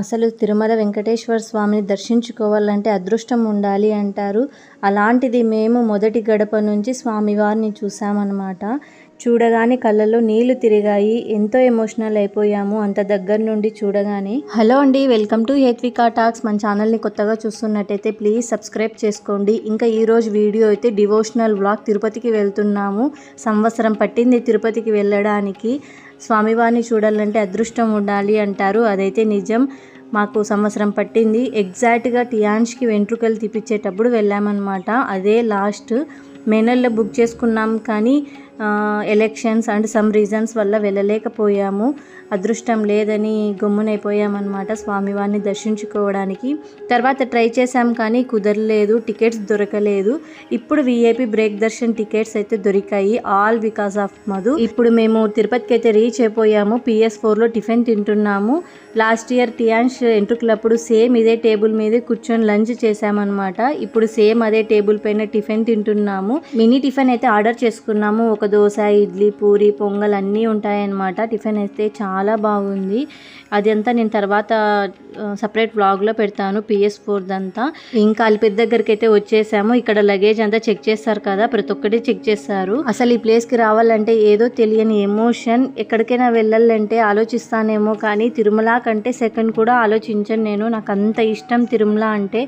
అసలు తిరుమల వెంకటేశ్వర స్వామిని దర్శించుకోవాలంటే అదృష్టం ఉండాలి అంటారు. అలాంటిది మేము మొదటి గడప నుంచి స్వామివారిని చూసామన్నమాట చూడగానే కళ్ళలో నీళ్ళు తిరిగాయి. ఎంతో ఎమోషనల్ అయిపోయాము అంత దగ్గర నుండి చూడగానే. హలో అండి వెల్కమ్ టు హేత్వికా టాక్స్. మన ఛానల్ని కొత్తగా చూస్తున్నట్టయితే ప్లీజ్ సబ్స్క్రైబ్ చేసుకోండి. ఇంకా ఈరోజు వీడియో అయితే డివోషనల్ వ్లాగ్ తిరుపతికి వెళ్తున్నాము. సంవత్సరం పట్టింది తిరుపతికి వెళ్ళడానికి. స్వామివారిని చూడాలంటే అదృష్టం ఉండాలి అంటారు. అదైతే నిజం. మాకు సంవత్సరం పట్టింది. ఎగ్జాక్ట్గా టియాన్స్కి వెంట్రుకలు తీపిచ్చేటప్పుడు వెళ్ళామన్నమాట. అదే లాస్ట్. మే నెలలో బుక్ చేసుకున్నాం కానీ ఎలక్షన్స్ అండ్ సమ్ రీజన్స్ వల్ల వెళ్ళలేకపోయాము. అదృష్టం లేదని గమ్మునైపోయామన్నమాట స్వామివారిని దర్శించుకోవడానికి. తర్వాత ట్రై చేశాం కానీ కుదరలేదు టికెట్స్ దొరకలేదు. ఇప్పుడు విఐపి బ్రేక్ దర్శన్ టికెట్స్ అయితే దొరికాయి ఆల్ బికాస్ ఆఫ్ మధు. ఇప్పుడు మేము తిరుపతికి అయితే రీచ్ అయిపోయాము పిఎస్ ఫోర్లో టిఫిన్ తింటున్నాము. లాస్ట్ ఇయర్ టియాన్ష్ ఎంట్రుకులప్పుడు సేమ్ ఇదే టేబుల్ మీద కూర్చొని లంచ్ చేశామన్నమాట. ఇప్పుడు సేమ్ అదే టేబుల్ పైన టిఫిన్ తింటున్నాము. మినీ టిఫిన్ అయితే ఆర్డర్ చేసుకున్నాము. ఒక దోశ ఇడ్లీ పూరి పొంగల్ అన్నీ ఉంటాయన్నమాట. టిఫిన్ అయితే చాలా చాలా బాగుంది. అదంతా నేను తర్వాత సపరేట్ వ్లాగ్లో పెడతాను పిఎస్ ఫోర్దంతా ఇంకా అలిపెద్ద దగ్గరికి అయితే వచ్చేసాము. ఇక్కడ లగేజ్ అంతా చెక్ చేస్తారు కదా ప్రతి ఒక్కటి చెక్ చేస్తారు. అసలు ఈ ప్లేస్కి రావాలంటే ఏదో తెలియని ఎమోషన్ ఎక్కడికైనా వెళ్ళాలంటే ఆలోచిస్తానేమో కానీ తిరుమల కంటే సెకండ్ కూడా ఆలోచించను నేను. నాకు అంత ఇష్టం తిరుమల అంటే.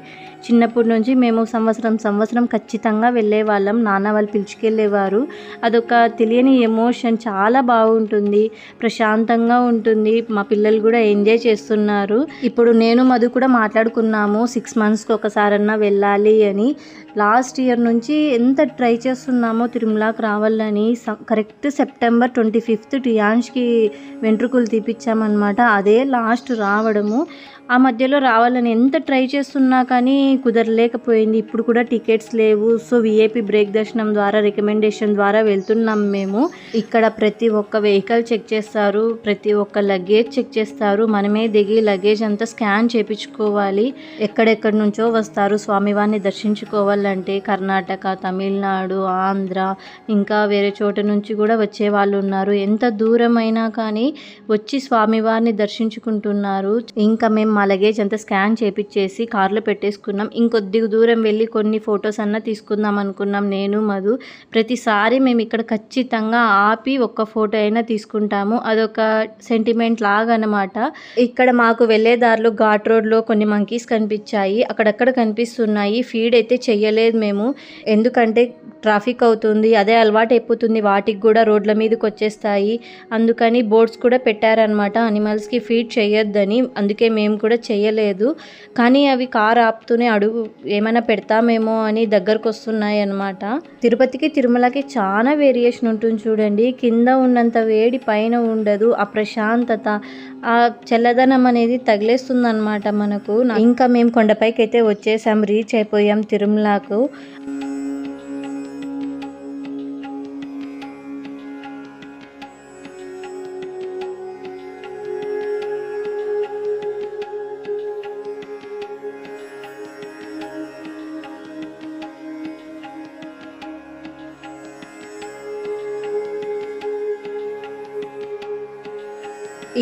చిన్నప్పటి నుంచి మేము సంవత్సరం సంవత్సరం ఖచ్చితంగా వెళ్ళే వాళ్ళం నాన్న వాళ్ళు పిలుచుకెళ్ళేవారు. అదొక తెలియని ఎమోషన్ చాలా బాగుంటుంది. ప్రశాంతంగా ఉంటుంది. మా పిల్లలు కూడా ఎంజాయ్ చేస్తున్నారు. ఇప్పుడు నేను మధు కూడా మాట్లాడుకున్నాము సిక్స్ మంత్స్కి ఒకసారన్నా వెళ్ళాలి అని. లాస్ట్ ఇయర్ నుంచి ఎంత ట్రై చేస్తున్నామో తిరుమలకి రావాలని. కరెక్ట్ సెప్టెంబర్ ట్వంటీ ఫిఫ్త్ టియాన్స్కి వెంట్రుకలు తీపిచ్చామన్నమాట. అదే లాస్ట్ రావడము. ఆ మధ్యలో రావాలని ఎంత ట్రై చేస్తున్నా కానీ కుదరలేకపోయింది. ఇప్పుడు కూడా టికెట్స్ లేవు. సో విఐపి బ్రేక్ దర్శనం ద్వారా రికమెండేషన్ ద్వారా వెళ్తున్నాం మేము. ఇక్కడ ప్రతి ఒక్క వెహికల్ చెక్ చేస్తారు. ప్రతి ఒక్క లగేజ్ చెక్ చేస్తారు. మనమే దిగి లగేజ్ అంతా స్కాన్ చేపించుకోవాలి. ఎక్కడెక్కడి నుంచో వస్తారు. స్వామివారిని దర్శించుకోవాలంటే కర్ణాటక తమిళనాడు ఆంధ్ర ఇంకా వేరే చోట నుంచి కూడా వచ్చే వాళ్ళు ఉన్నారు. ఎంత దూరమైనా కానీ వచ్చి స్వామివారిని దర్శించుకుంటున్నారు. ఇంకా మేము మా లగేజ్ అంతా స్కాన్ చేపించేసి కార్లో పెట్టేసుకున్నాం. ఇంకొద్ది దూరం వెళ్ళి కొన్ని ఫొటోస్ అన్న తీసుకుందాం అనుకున్నాం నేను మధు. ప్రతిసారి మేము ఇక్కడ ఖచ్చితంగా ఆపి ఒక్క ఫోటో అయినా తీసుకుంటాము. అదొక సెంటిమెంట్ లాగా అనమాట ఇక్కడ మాకు వెళ్ళే దారిలో ఘాట్ రోడ్లో కొన్ని మంకీస్ కనిపించాయి. అక్కడక్కడ కనిపిస్తున్నాయి. ఫీడ్ అయితే చెయ్యలేదు మేము. ఎందుకంటే ట్రాఫిక్ అవుతుంది అదే అలవాటు అయిపోతుంది. వాటికి కూడా రోడ్ల మీదకి వచ్చేస్తాయి. అందుకని బోర్డ్స్ కూడా పెట్టారనమాట. అనిమల్స్కి ఫీడ్ చేయొద్దని అందుకే మేము కూడా చేయలేదు. కానీ అవి కార్ ఆపుతూనే అడుగు ఏమైనా పెడతామేమో అని దగ్గరకు వస్తున్నాయి అనమాట తిరుపతికి తిరుమలకి చాలా వేరియేషన్ ఉంటుంది చూడండి. కింద ఉన్నంత వేడి పైన ఉండదు. ఆ ప్రశాంతత ఆ చల్లదనం అనేది తగిలేస్తుంది అనమాట మనకు. ఇంకా మేము కొండపైకి అయితే వచ్చేసాం రీచ్ అయిపోయాం తిరుమలకు.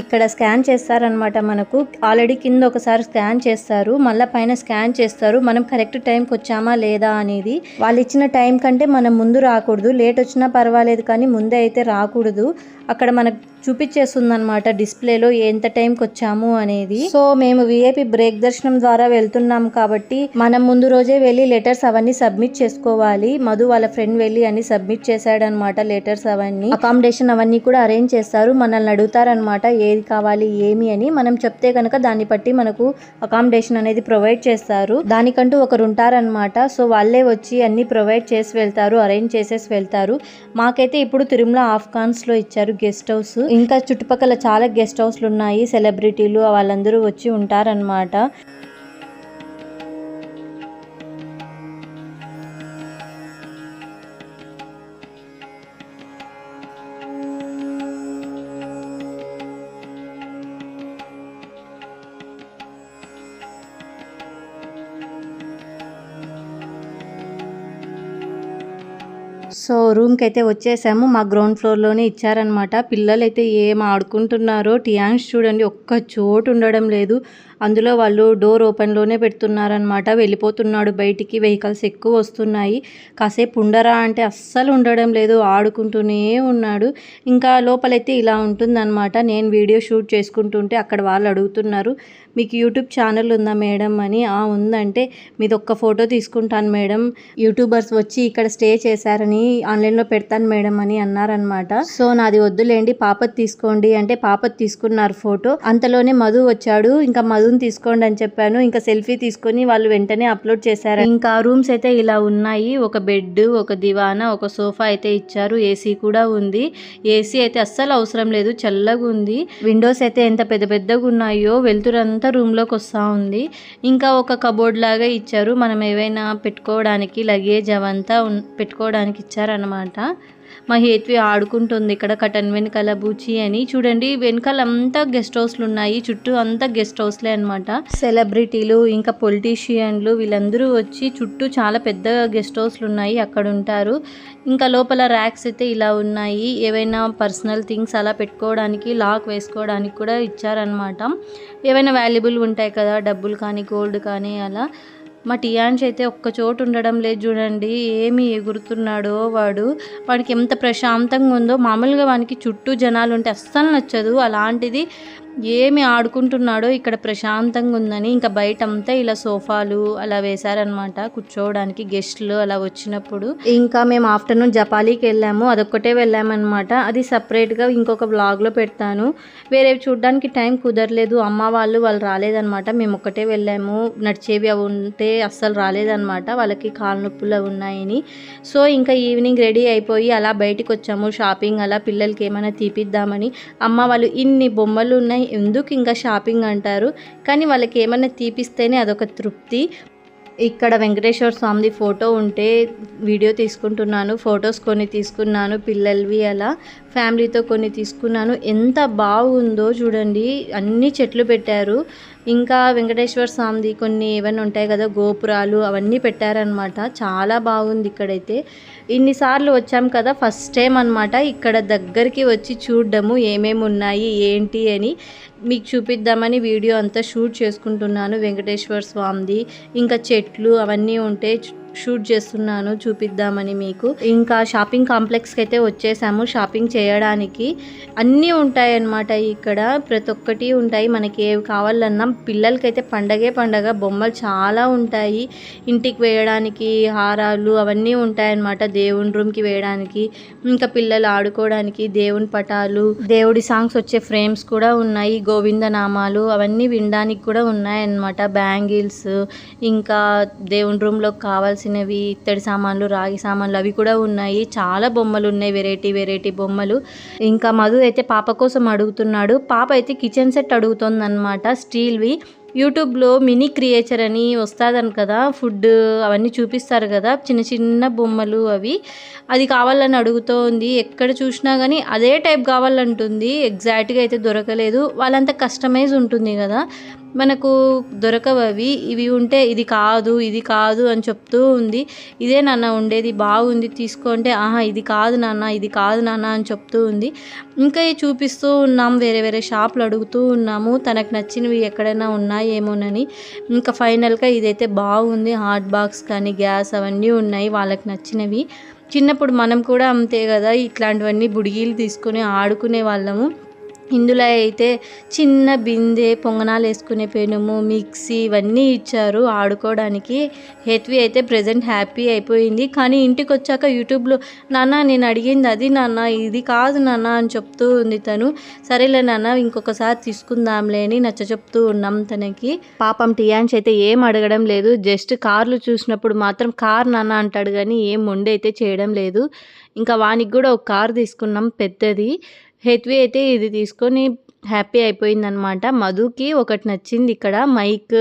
ఇక్కడ స్కాన్ చేస్తారనమాట మనకు. ఆల్రెడీ కింద ఒకసారి స్కాన్ చేస్తారు. మళ్ళీ పైన స్కాన్ చేస్తారు. మనం కరెక్ట్ టైంకి వచ్చామా లేదా అనేది. వాళ్ళు ఇచ్చిన టైం కంటే మనం ముందు రాకూడదు. లేట్ వచ్చినా పర్వాలేదు కానీ ముందే అయితే రాకూడదు. అక్కడ మనకు చూపించేస్తుందనమాట డిస్ప్లేలో ఎంత టైంకి వచ్చాము అనేది. సో మేము విఐపి బ్రేక్ దర్శనం ద్వారా వెళ్తున్నాం కాబట్టి మనం ముందు రోజే వెళ్ళి లెటర్స్ అవన్నీ సబ్మిట్ చేసుకోవాలి. మధు వాళ్ళ ఫ్రెండ్ వెళ్ళి అన్ని సబ్మిట్ చేశాడనమాట లెటర్స్ అవన్నీ. అకామిడేషన్ అవన్నీ కూడా అరేంజ్ చేస్తారు. మనల్ని అడుగుతారనమాట ఏది కావాలి ఏమి అని. మనం చెప్తే కనుక దాన్ని బట్టి మనకు అకామిడేషన్ అనేది ప్రొవైడ్ చేస్తారు. దానికంటూ ఒకరు ఉంటారనమాట సో వాళ్ళే వచ్చి అన్ని ప్రొవైడ్ చేసి వెళ్తారు అరేంజ్ చేసేసి వెళ్తారు. మాకైతే ఇప్పుడు తిరుమల ఆఫ్ఘాన్స్లో ఇచ్చారు గెస్ట్ హౌస్. ఇంకా చుట్టుపక్కల చాలా గెస్ట్ హౌస్లు ఉన్నాయి సెలబ్రిటీలు వాళ్ళందరూ వచ్చి ఉంటారనమాట సో రూమ్కి అయితే వచ్చేసాము. మా గ్రౌండ్ ఫ్లోర్లోనే ఇచ్చారనమాట పిల్లలు అయితే ఏం ఆడుకుంటున్నారో టియాన్స్ చూడండి ఒక్క చోటు ఉండడం లేదు. అందులో వాళ్ళు డోర్ ఓపెన్లోనే పెడుతున్నారనమాట వెళ్ళిపోతున్నాడు బయటికి. వెహికల్స్ ఎక్కువ వస్తున్నాయి. కాసేపు ఉండరా అంటే అస్సలు ఉండడం లేదు. ఆడుకుంటూనే ఉన్నాడు. ఇంకా లోపలైతే ఇలా ఉంటుందన్నమాట. నేను వీడియో షూట్ చేసుకుంటుంటే అక్కడ వాళ్ళు అడుగుతున్నారు మీకు యూట్యూబ్ ఛానల్ ఉందా మేడం? అని. ఆ ఉందంటే మీది ఒక్క ఫోటో తీసుకుంటాను మేడం. యూట్యూబర్స్ వచ్చి ఇక్కడ స్టే చేశారని ఆన్లైన్లో పెడతాను మేడం అని అన్నారనమాట సో నాది వద్దులేండి. పాపత్ తీసుకోండి. అంటే పాపత్ తీసుకున్నారు ఫోటో. అంతలోనే మధు వచ్చాడు. ఇంకా మధు మధుని తీసుకోండి అని చెప్పాను. ఇంకా సెల్ఫీ తీసుకొని వాళ్ళు వెంటనే అప్లోడ్ చేశారు ఇంకా రూమ్స్ అయితే ఇలా ఉన్నాయి. ఒక బెడ్ ఒక దివానా ఒక సోఫా అయితే ఇచ్చారు. ఏసీ కూడా ఉంది. ఏసీ అయితే అస్సలు అవసరం లేదు. చల్లగా ఉంది. విండోస్ అయితే ఎంత పెద్ద పెద్దగా ఉన్నాయో వెలుతురంతా రూమ్లోకి వస్తూ ఉంది. ఇంకా ఒక కబోర్డ్ లాగా ఇచ్చారు. మనం ఏవైనా పెట్టుకోవడానికి లగేజ్ అవంతా పెట్టుకోవడానికి ఇచ్చారనమాట మా హేత్వి ఆడుకుంటుంది ఇక్కడ కటన్ వెనకాల బూచి అని. చూడండి వెనకాల అంతా గెస్ట్ హౌస్లు ఉన్నాయి. చుట్టూ అంతా గెస్ట్ హౌస్లే అనమాట సెలబ్రిటీలు ఇంకా పొలిటీషియన్లు వీళ్ళందరూ వచ్చి చుట్టూ చాలా పెద్ద గెస్ట్ హౌస్లు ఉన్నాయి. అక్కడ ఉంటారు. ఇంకా లోపల ర్యాక్స్ అయితే ఇలా ఉన్నాయి. ఏవైనా పర్సనల్ థింగ్స్ అలా పెట్టుకోవడానికి లాక్ వేసుకోవడానికి కూడా ఇచ్చారనమాట ఏవైనా వాల్యుబుల్ ఉంటాయి కదా డబ్బులు కానీ గోల్డ్ కానీ అలా. మా టియాన్స్ అయితే ఒక్క చోటు ఉండడం లేదు చూడండి. ఏమి ఎగురుతున్నాడో వాడు. వాడికి ఎంత ప్రశాంతంగా ఉందో మామూలుగా వానికి చుట్టూ జనాలు ఉంటే అస్సలు నచ్చదు. అలాంటిది ఏమి ఆడుకుంటున్నాడో ఇక్కడ ప్రశాంతంగా ఉందని ఇంకా బయట అంతా ఇలా సోఫాలు అలా వేశారనమాట కూర్చోవడానికి గెస్ట్లు అలా వచ్చినప్పుడు. ఇంకా మేము ఆఫ్టర్నూన్ జపాలీకి వెళ్ళాము. అదొక్కటే వెళ్ళామన్నమాట. అది సపరేట్గా ఇంకొక వ్లాగ్లో పెడతాను. వేరే చూడడానికి టైం కుదరలేదు. అమ్మ వాళ్ళు వాళ్ళు రాలేదన్నమాట. మేము ఒక్కటే వెళ్ళాము. నడిచేవి అవి ఉంటే అస్సలు రాలేదన్నమాట. వాళ్ళకి కాలు నొప్పులు అవి ఉన్నాయని. సో ఇంకా ఈవినింగ్ రెడీ అయిపోయి అలా బయటికి వచ్చాము. షాపింగ్ అలా పిల్లలకి ఏమైనా తీపిద్దామని. అమ్మ వాళ్ళు ఇన్ని బొమ్మలు ఉన్నాయి. ఎందుకు ఇంకా షాపింగ్ అంటారు? కానీ వాళ్ళకి ఏమైనా తీపిస్తేనే అదొక తృప్తి. ఇక్కడ వెంకటేశ్వర స్వామిది ఫోటో ఉంటే వీడియో తీసుకుంటున్నాను ఫొటోస్ కొన్ని తీసుకున్నాను పిల్లలవి అలా ఫ్యామిలీతో కొన్ని తీసుకున్నాను. ఎంత బాగుందో చూడండి అన్ని చెట్లు పెట్టారు. ఇంకా వెంకటేశ్వర స్వామిది కొన్ని ఏమైనా ఉంటాయి కదా గోపురాలు అవన్నీ పెట్టారనమాట చాలా బాగుంది ఇక్కడైతే. ఇన్నిసార్లు వచ్చాం కదా ఫస్ట్ టైం అనమాట ఇక్కడ దగ్గరికి వచ్చి చూడడము ఏమేమి ఉన్నాయి ఏంటి అని మీకు చూపిద్దామని వీడియో అంతా షూట్ చేసుకుంటున్నాను. వెంకటేశ్వర స్వామిది ఇంకా చెట్లు అవన్నీ ఉంటే షూట్ చేస్తున్నాను చూపిద్దామని మీకు. ఇంకా షాపింగ్ కాంప్లెక్స్కి అయితే వచ్చేసాము. షాపింగ్ చేయడానికి అన్నీ ఉంటాయి అన్నమాట ఇక్కడ. ప్రతి ఒక్కటి ఉంటాయి. మనకి ఏవి కావాలన్నా పిల్లలకైతే పండగే పండగ బొమ్మలు చాలా ఉంటాయి. ఇంటికి వేయడానికి హారాలు అవన్నీ ఉంటాయన్నమాట దేవుని రూమ్కి వేయడానికి. ఇంకా పిల్లలు ఆడుకోవడానికి దేవుని పటాలు దేవుడి సాంగ్స్ వచ్చే ఫ్రేమ్స్ కూడా ఉన్నాయి. గోవింద నామాలు అవన్నీ వినడానికి కూడా ఉన్నాయన్నమాట. బ్యాంగిల్స్ ఇంకా దేవుని రూమ్లో కావాల్సినవి ఇత్తడి సామాన్లు రాగి సామాన్లు అవి కూడా ఉన్నాయి. చాలా బొమ్మలు ఉన్నాయి వెరైటీ వెరైటీ బొమ్మలు. ఇంకా మధు అయితే పాప కోసం అడుగుతున్నాడు. పాప అయితే కిచెన్ సెట్ అడుగుతుంది అనమాట స్టీల్వి యూట్యూబ్లో మినీ క్రియేచర్ అని వస్తుందని కదా ఫుడ్ అవన్నీ చూపిస్తారు కదా చిన్న చిన్న బొమ్మలు అవి. అది కావాలని అడుగుతోంది ఎక్కడ చూసినా కానీ అదే టైప్ కావాలంటుంది ఎగ్జాక్ట్గా అయితే దొరకలేదు. వాళ్ళంతా కస్టమైజ్ ఉంటుంది కదా మనకు దొరకవు అవి. ఇవి ఉంటే ఇది కాదు ఇది కాదు అని చెప్తూ ఉంది. ఇదే నాన్న ఉండేది బాగుంది తీసుకుంటే ఆహా ఇది కాదు నాన్న ఇది కాదు నాన్న అని చెప్తూ ఉంది. ఇంకా చూపిస్తూ ఉన్నాం వేరే వేరే షాపులు అడుగుతూ ఉన్నాము. తనకు నచ్చినవి ఎక్కడైనా ఉన్నాయేమోనని ఇంకా ఫైనల్గా ఇదైతే బాగుంది. హాట్ బాక్స్ కానీ గ్యాస్ అవన్నీ ఉన్నాయి వాళ్ళకి నచ్చినవి. చిన్నప్పుడు మనం కూడా అంతే కదా ఇట్లాంటివన్నీ బుడిగీలు తీసుకొని ఆడుకునే వాళ్ళము. ఇందులో అయితే చిన్న బిందె పొంగనాలు వేసుకునే పెనుము మిక్సీ ఇవన్నీ ఇచ్చారు ఆడుకోవడానికి. హెత్వి అయితే ప్రజెంట్ హ్యాపీ అయిపోయింది. కానీ ఇంటికి వచ్చాక యూట్యూబ్లో నాన్న నేను అడిగింది అది నాన్న ఇది కాదు నాన్న అని చెప్తూ ఉంది తను. సరేలే నాన్న ఇంకొకసారి తీసుకుందాంలే అని నచ్చ చెప్తూ ఉన్నాం తనకి. పాపం టియాన్స్ అయితే ఏం అడగడం లేదు. జస్ట్ కార్లు చూసినప్పుడు మాత్రం కార్ నాన్న అంటాడు కానీ ఏం మొండి అయితే చేయడం లేదు. ఇంకా వానికి కూడా ఒక కార్ తీసుకున్నాం పెద్దది. హెత్వి అయితే ఇది తీసుకొని హ్యాపీ అయిపోయిందనమాట. మధుకి ఒకటి నచ్చింది ఇక్కడ మైక్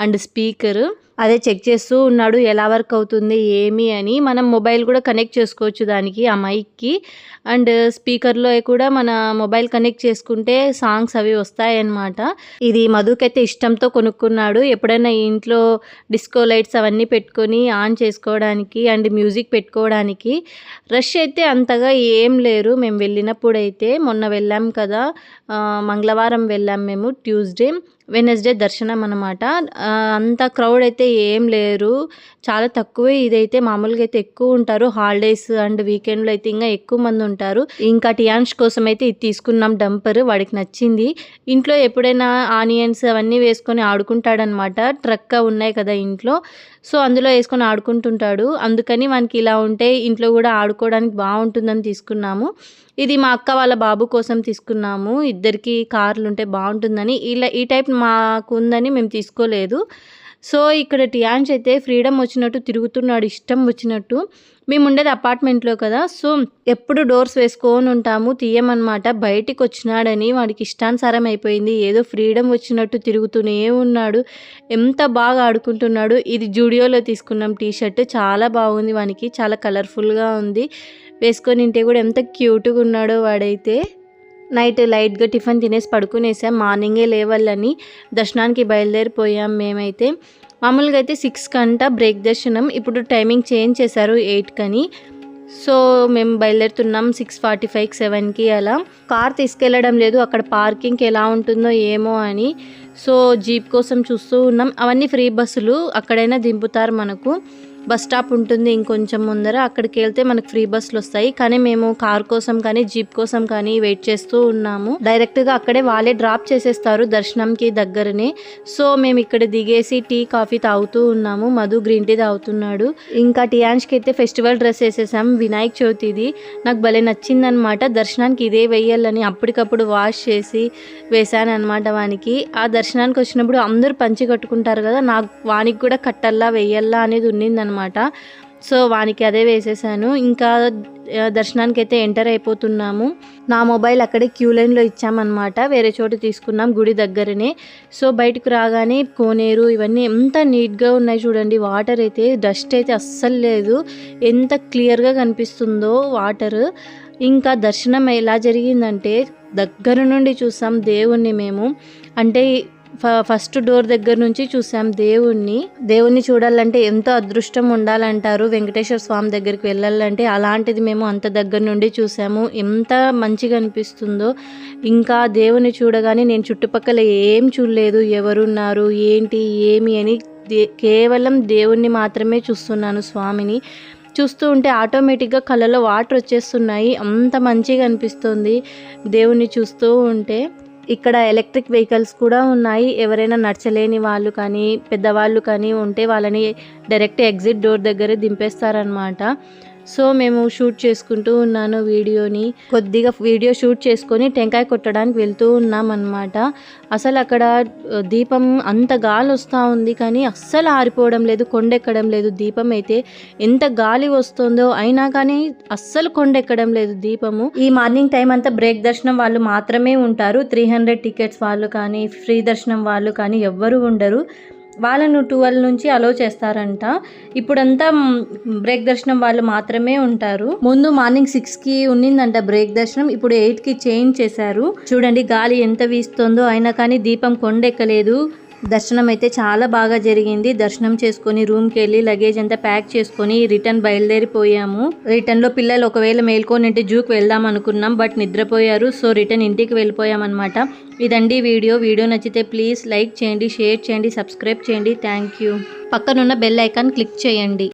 అండ్ స్పీకరు. అదే చెక్ చేస్తూ ఉన్నాడు ఎలా వర్క్ అవుతుంది ఏమి అని. మనం మొబైల్ కూడా కనెక్ట్ చేసుకోవచ్చు దానికి ఆ మైక్కి. అండ్ స్పీకర్లో కూడా మన మొబైల్ కనెక్ట్ చేసుకుంటే సాంగ్స్ అవి వస్తాయన్నమాట. ఇది మధుకైతే ఇష్టంతో కొనుక్కున్నాడు. ఎప్పుడైనా ఇంట్లో డిస్కో లైట్స్ అవన్నీ పెట్టుకొని ఆన్ చేసుకోవడానికి అండ్ మ్యూజిక్ పెట్టుకోవడానికి. రష్ అయితే అంతగా ఏం లేరు. మేము వెళ్ళినప్పుడు అయితే మొన్న వెళ్ళాం కదా మంగళవారం వెళ్ళాం మేము ట్యూస్డే. వెనస్డే దర్శనం అనమాట అంత క్రౌడ్ అయితే ఏం లేరు. చాలా తక్కువే ఇదైతే. మామూలుగా అయితే ఎక్కువ ఉంటారు. హాలిడేస్ అండ్ వీకెండ్లో అయితే ఇంకా ఎక్కువ మంది ఉంటారు. ఇంకా టియాన్స్ కోసం అయితే ఇది తీసుకున్నాం డంపర్ వాడికి నచ్చింది. ఇంట్లో ఎప్పుడైనా ఆనియన్స్ అవన్నీ వేసుకొని ఆడుకుంటాడనమాట ట్రక్క ఉన్నాయి కదా ఇంట్లో. సో అందులో వేసుకొని ఆడుకుంటుంటాడు. అందుకని మనకి ఇలా ఉంటే ఇంట్లో కూడా ఆడుకోవడానికి బాగుంటుందని తీసుకున్నాము. ఇది మా అక్క వాళ్ళ బాబు కోసం తీసుకున్నాము. ఇద్దరికి కార్లు ఉంటే బాగుంటుందని. ఇలా ఈ టైప్ మాకు ఉందని మేము తీసుకోలేదు. సో ఇక్కడ టియాన్స్ అయితే ఫ్రీడమ్ వచ్చినట్టు తిరుగుతున్నాడు ఇష్టం వచ్చినట్టు. మేము ఉండేది అపార్ట్మెంట్లో కదా. సో ఎప్పుడు డోర్స్ వేసుకొని ఉంటాము తీయమన్నమాట. బయటికి వచ్చినాడని వాడికి ఇష్టానుసారం అయిపోయింది. ఏదో ఫ్రీడమ్ వచ్చినట్టు తిరుగుతూనే ఉన్నాడు. ఎంత బాగా ఆడుకుంటున్నాడు. ఇది జూడియోలో తీసుకున్నాం టీ షర్ట్ చాలా బాగుంది వానికి. చాలా కలర్ఫుల్గా ఉంది. వేసుకొని ఉంటే కూడా ఎంత క్యూట్గా ఉన్నాడో వాడైతే. నైట్ లైట్గా టిఫిన్ తినేసి పడుకునేసాం. మార్నింగే లేవాలని దర్శనానికి బయలుదేరిపోయాం మేమైతే. మామూలుగా అయితే సిక్స్ కంట బ్రేక్ దర్శనం. ఇప్పుడు టైమింగ్ చేంజ్ చేశారు ఎయిట్ కని. సో మేము బయలుదేరుతున్నాం సిక్స్ ఫార్టీ ఫైవ్ సెవెన్కి అలా. కార్ తీసుకెళ్ళడం లేదు. అక్కడ పార్కింగ్కి ఎలా ఉంటుందో ఏమో అని. సో జీప్ కోసం చూస్తూ ఉన్నాం. అవన్నీ ఫ్రీ బస్సులు. అక్కడైనా దింపుతారు మనకు. బస్ స్టాప్ ఉంటుంది ఇంకొంచెం ముందర. అక్కడికి వెళ్తే మనకు ఫ్రీ బస్సులు వస్తాయి. కానీ మేము కార్ కోసం కానీ జీప్ కోసం కానీ వెయిట్ చేస్తూ ఉన్నాము. డైరెక్ట్గా అక్కడే వాళ్ళే డ్రాప్ చేసేస్తారు దర్శనంకి దగ్గరనే. సో మేము ఇక్కడ దిగేసి టీ కాఫీ తాగుతూ ఉన్నాము. మధు గ్రీన్ టీ తాగుతున్నాడు. ఇంకా టియాన్ష్కి అయితే ఫెస్టివల్ డ్రెస్ వేసేసాం. వినాయక చవితిది. నాకు భలే నచ్చిందనమాట. దర్శనానికి ఇదే వేయాలని అప్పటికప్పుడు వాష్ చేసి వేశాను వానికి. ఆ దర్శనానికి వచ్చినప్పుడు అందరూ పంచి కట్టుకుంటారు కదా. నాకు వానికి కూడా కట్టల్లా వేయల్లా అనేది అనమాట సో వానికి అదే వేసేసాను. ఇంకా దర్శనానికి అయితే ఎంటర్ అయిపోతున్నాము. నా మొబైల్ అక్కడే క్యూ లైన్లో ఇచ్చామన్నమాట. వేరే చోట తీసుకున్నాం గుడి దగ్గరనే. సో బయటకు రాగానే కోనేరు ఇవన్నీ ఎంత నీట్గా ఉన్నాయి చూడండి. వాటర్ అయితే డస్ట్ అయితే అస్సలు లేదు. ఎంత క్లియర్గా కనిపిస్తుందో వాటర్. ఇంకా దర్శనం ఎలా జరిగిందంటే దగ్గర నుండి చూసాం దేవుణ్ణి మేము. అంటే ఫస్ట్ డోర్ దగ్గర నుంచి చూసాం దేవుణ్ణి. దేవుణ్ణి చూడాలంటే ఎంతో అదృష్టం ఉండాలంటారు వెంకటేశ్వర స్వామి దగ్గరికి వెళ్ళాలంటే అలాంటిది మేము అంత దగ్గర నుండి చూసాము. ఎంత మంచిగా అనిపిస్తుందో. ఇంకా దేవుని చూడగానే నేను చుట్టుపక్కల ఏం చూడలేదు ఎవరున్నారు ఏంటి ఏమి అని దే- కేవలం దేవుణ్ణి మాత్రమే చూస్తున్నాను స్వామిని. చూస్తూ ఉంటే ఆటోమేటిక్గా కళ్ళలో వాటర్ వచ్చేస్తున్నాయి. అంత మంచిగా అనిపిస్తుంది దేవుణ్ణి చూస్తూ ఉంటే. ఇక్కడ ఎలక్ట్రిక్ వెహికల్స్ కూడా ఉన్నాయి. ఎవరైనా నడచలేని వాళ్ళు కానీ పెద్దవాళ్ళు కానీ ఉంటే వాళ్ళని డైరెక్ట్ ఎగ్జిట్ డోర్ దగ్గరే దింపేస్తారనమాట సో మేము షూట్ చేసుకుంటూ ఉన్నాను వీడియోని. కొద్దిగా వీడియో షూట్ చేసుకొని టెంకాయ కొట్టడానికి వెళ్తూ ఉన్నాం అనమాట అసలు అక్కడ దీపం అంత గాలి వస్తూ ఉంది కానీ అస్సలు ఆరిపోవడం లేదు కొండెక్కడం లేదు దీపం అయితే. ఎంత గాలి వస్తుందో అయినా కానీ అస్సలు కొండెక్కడం లేదు దీపము. ఈ మార్నింగ్ టైం అంతా బ్రేక్ దర్శనం వాళ్ళు మాత్రమే ఉంటారు. త్రీ హండ్రెడ్ టికెట్స్ వాళ్ళు కానీ ఫ్రీ దర్శనం వాళ్ళు కానీ ఎవ్వరు ఉండరు. వాళ్ళను ట్వెల్వ్ నుంచి అలో చేస్తారంట. ఇప్పుడంతా బ్రేక్ దర్శనం వాళ్ళు మాత్రమే ఉంటారు. ముందు మార్నింగ్ సిక్స్కి ఉన్నిందంట బ్రేక్ దర్శనం. ఇప్పుడు ఎయిట్కి చేంజ్ చేశారు. చూడండి గాలి ఎంత వీస్తుందో అయినా కానీ దీపం కొండెక్కలేదు. దర్శనం అయితే చాలా బాగా జరిగింది. దర్శనం చేసుకొని రూమ్కి వెళ్ళి లగేజ్ అంతా ప్యాక్ చేసుకొని రిటర్న్ బయలుదేరిపోయాము. రిటర్న్లో పిల్లలు ఒకవేళ మేల్కొనింటే జూకి వెళ్దాం అనుకున్నాం బట్ నిద్రపోయారు. సో రిటర్న్ ఇంటికి వెళ్ళిపోయామన్నమాట. ఇదండి వీడియో. వీడియో నచ్చితే ప్లీజ్ లైక్ చేయండి షేర్ చేయండి సబ్స్క్రైబ్ చేయండి. Thank you. పక్కనున్న బెల్ ఐకాన్ క్లిక్ చేయండి.